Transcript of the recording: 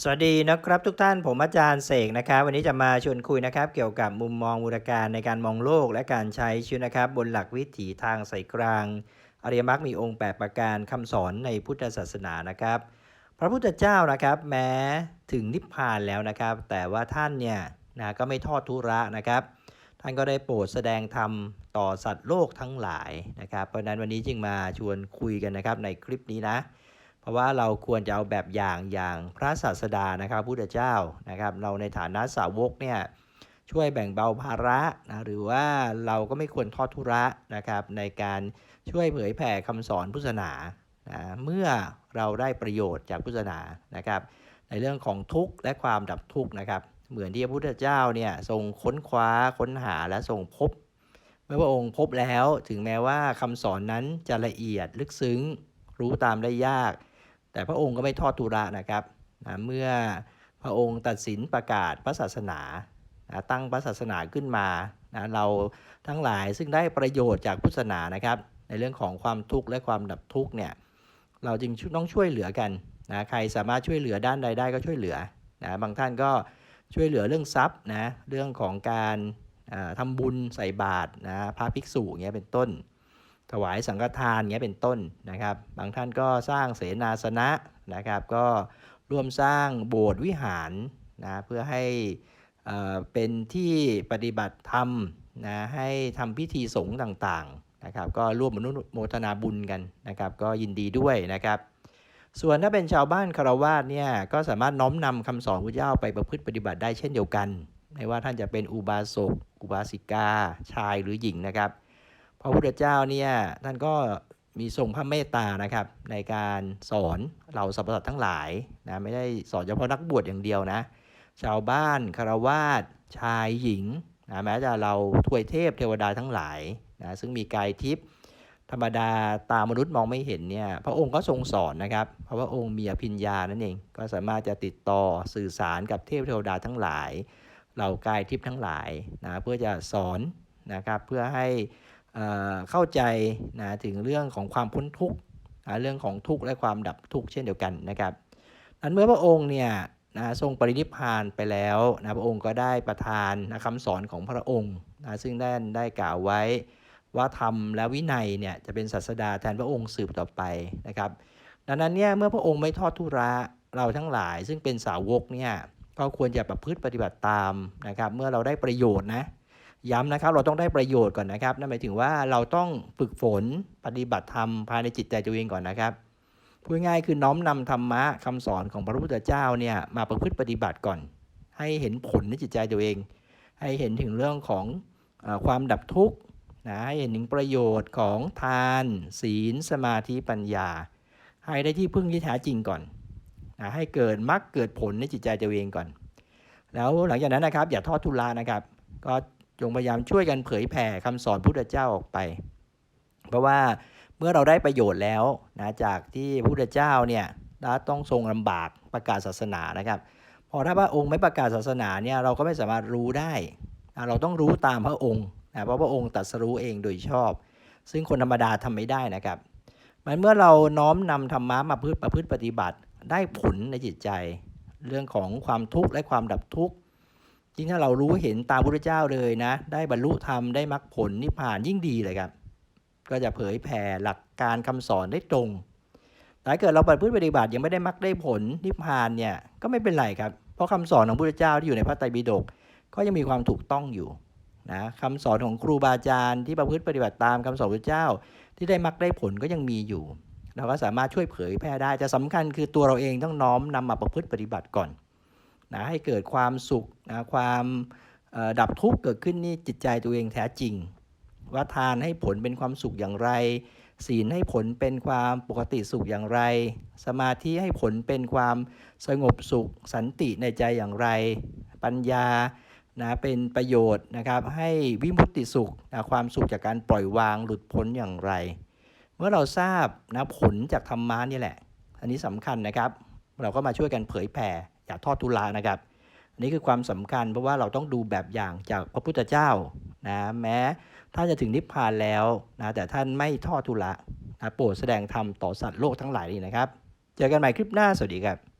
สวัสดีนะครับทุกท่านผมอาจารย์เสกนะครับ วันนี้จะมาชวนคุยนะครับ เกี่ยวกับมุมมองบูรการในการมองโลกและการใช้ชีวิตนะครับ บนหลักวิถีทางสายกลาง อริยมรรคมีองค์ 8 ประการคำสอนในพุทธศาสนานะครับ พระพุทธเจ้านะครับ แม้ถึงนิพพานแล้วนะครับ แต่ว่าท่านเนี่ยนะก็ไม่ทอดทุระนะครับ ท่านก็ได้โปรดแสดงธรรมต่อสัตว์โลกทั้งหลายนะครับ เพราะนั้นวันนี้จึงมาชวนคุยกันนะครับในคลิปนี้นะ เพราะว่าเราควรจะเอาแบบอย่างอย่างพระศาสดานะครับพุทธเจ้านะครับ เราในฐานะสาวกเนี่ยช่วยแบ่งเบาภาระนะหรือว่าเราก็ไม่ควรทอดทุระนะครับในการช่วยเผยแผ่คำสอนพุทธศาสนานะเมื่อเราได้ประโยชน์จากพุทธศาสนานะครับ ในเรื่องของทุกข์และความดับทุกข์นะครับ เหมือนที่พระพุทธเจ้าเนี่ยทรงค้นคว้าค้นหาและทรงพบ เมื่อพระองค์พบแล้วถึงแม้ว่าคำสอนนั้นจะละเอียดลึกซึ้งรู้ตามได้ยาก แต่พระองค์ก็ไม่ทอดทุระนะครับนะเมื่อพระองค์ตัดสินประกาศพระศาสนานะตั้งพระศาสนาขึ้นมานะเราทั้งหลายซึ่งได้ประโยชน์จากพุทธศาสนานะครับ ในเรื่องของความทุกข์และความดับทุกข์เนี่ยเราจึงต้องช่วยเหลือกันนะใครสามารถช่วยเหลือด้านใดได้ก็ช่วยเหลือนะบางท่านก็ช่วยเหลือเรื่องทรัพย์นะเรื่องของการอ่าทำบุญใส่บาตรนะพระภิกษุอย่างเงี้ยเป็นต้น ถวายสังฆทานเงี้ยเป็นต้นนะครับ บางท่านก็สร้างเสนาสนะนะครับ ก็ร่วมสร้างโบสถ์วิหารนะเพื่อให้เอ่อเป็นที่ปฏิบัติธรรมนะให้ทำพิธีสงฆ์ต่างๆนะครับ ก็ร่วมอนุโมทนาบุญกันนะครับ ก็ยินดีด้วยนะครับ ส่วนถ้าเป็นชาวบ้านคารวาสเนี่ยก็สามารถน้อมนำคำสอนพระเจ้าไปประพฤติปฏิบัติได้เช่นเดียวกัน ไม่ว่าท่านจะเป็นอุบาสกอุบาสิกาชายหรือหญิงนะครับ พระพุทธเจ้าเนี่ยท่านก็มีทรงพระเมตตานะครับ ในการสอนเราสรรพสัตว์ทั้งหลายนะไม่ได้สอนเฉพาะนักบวชอย่างเดียวนะ ชาวบ้านคารวาสชายหญิงนะแม้แต่เราทวยเทพเทวดาทั้งหลายนะซึ่งมีกายทิพย์ธรรมดาตามนุษย์มองไม่เห็นเนี่ยพระองค์ก็ทรงสอนนะครับ เพราะว่าองค์มีอภิญญานั่นเองก็สามารถจะติดต่อสื่อสารกับเทพเทวดาทั้งหลายเหล่ากายทิพย์ทั้งหลายนะเพื่อจะสอนนะครับเพื่อให้ เข้าใจนะถึงเรื่องของความพ้นทุกข์นะเรื่องของทุกข์และความดับทุกข์เช่นเดียวกันนะครับนั้นเมื่อพระองค์เนี่ยนะทรงปรินิพพานไปแล้วนะพระองค์ก็ได้ประทานนะคำสอนของพระองค์นะซึ่งได้ได้กล่าวไว้ว่าธรรมและวินัยเนี่ยจะเป็นศาสดาแทนพระองค์สืบต่อไปนะครับ ดังนั้นเนี่ยเมื่อพระองค์ไม่ทอดทุระเราทั้งหลาย ซึ่งเป็นสาวกเนี่ยก็ควรจะประพฤติปฏิบัติตามนะครับ เมื่อเราได้ประโยชน์นะ ย้ำนะครับ เราต้องได้ประโยชน์ก่อนนะครับ นั่นหมายถึงว่าเราต้องฝึกฝนปฏิบัติธรรมภายในจิตใจตัวเองก่อนนะครับพูดง่ายคือน้อมนำธรรมะคำสอนของพระพุทธเจ้าเนี่ยมาประพฤติปฏิบัติก่อน ให้เห็นผลในจิตใจตัวเอง ให้เห็นถึงเรื่องของออความดับทุกข์นะให้เห็นถึงประโยชน์ของทาน ศีล สมาธิปัญญา ให้ได้ที่พึ่งที่แท้จริงก่อนนะให้เกิดมรรคเกิดผลในจิตใจตัวเองก่อน แล้วหลังจากนั้นนะครับอย่าทอดทุลานะครับ ก็ จงพยายามช่วยกันเผยแผ่คำสอนพุทธเจ้าออกไป เพราะว่าเมื่อเราได้ประโยชน์แล้วนะจากที่พระพุทธเจ้าเนี่ยต้องทรงลำบากประกาศศาสนานะครับ พอถ้าพระองค์ไม่ประกาศศาสนาเนี่ยเราก็ไม่สามารถรู้ได้ เราต้องรู้ตามพระองค์นะเพราะพระองค์ตรัสรู้เองโดยชอบ ซึ่งคนธรรมดาทำไม่ได้นะครับมันเมื่อเราน้อมนำธรรมะมาพฤติประพฤติปฏิบัติได้ผลในจิตใจ เรื่องของความทุกข์และความดับทุกข์ ยิ่งถ้าเรารู้เห็นตามพระพุทธเจ้าเลยนะ ได้บรรลุธรรมได้มรรคผลนิพพานยิ่งดีเลยครับ ก็จะเผยแผ่หลักการคำสอนได้ตรงแต่ถ้าเกิดเราประพฤติปฏิบัติยังไม่ได้มรรคได้ผลนิพพานเนี่ยก็ไม่เป็นไรครับ เพราะคำสอนของพระพุทธเจ้าที่อยู่ในพระไตรปิฎกก็ยังมีความถูกต้องอยู่นะคำสอนของครูบาอาจารย์ที่ประพฤติปฏิบัติตามคำสอนพระพุทธเจ้า ที่ได้มรรคได้ผลก็ยังมีอยู่ เราก็สามารถช่วยเผยแพร่ได้จะสำคัญคือตัวเราเองต้องน้อมนำมาประพฤติปฏิบัติก่อน นะให้เกิดความสุขนะความดับทุกข์เกิดขึ้นนี่จิตใจตัวเองแท้จริง ว่าทานให้ผลเป็นความสุขอย่างไร ศีลให้ผลเป็นความปกติสุขอย่างไร สมาธิให้ผลเป็นความสงบสุข สันติในใจอย่างไร ปัญญานะเป็นประโยชน์นะครับให้วิมุตติสุขนะความสุขจากการปล่อยวางหลุดพ้นอย่างไร เมื่อเราทราบนะผลจากธรรมะนี่แหละ อันนี้สำคัญนะครับ เราก็มาช่วยกันเผยแผ่ อย่าทอดทุลานะครับอันนี้คือความสำคัญเพราะว่าเราต้องดูแบบอย่างจากพระพุทธเจ้านะแม้ท่านจะถึงนิพพานแล้วนะแต่ท่านไม่ทอดทุละนะโปรดแสดงธรรมต่อสัตว์โลกทั้งหลายนี่นะครับ เจอกันใหม่คลิปหน้าสวัสดีครับ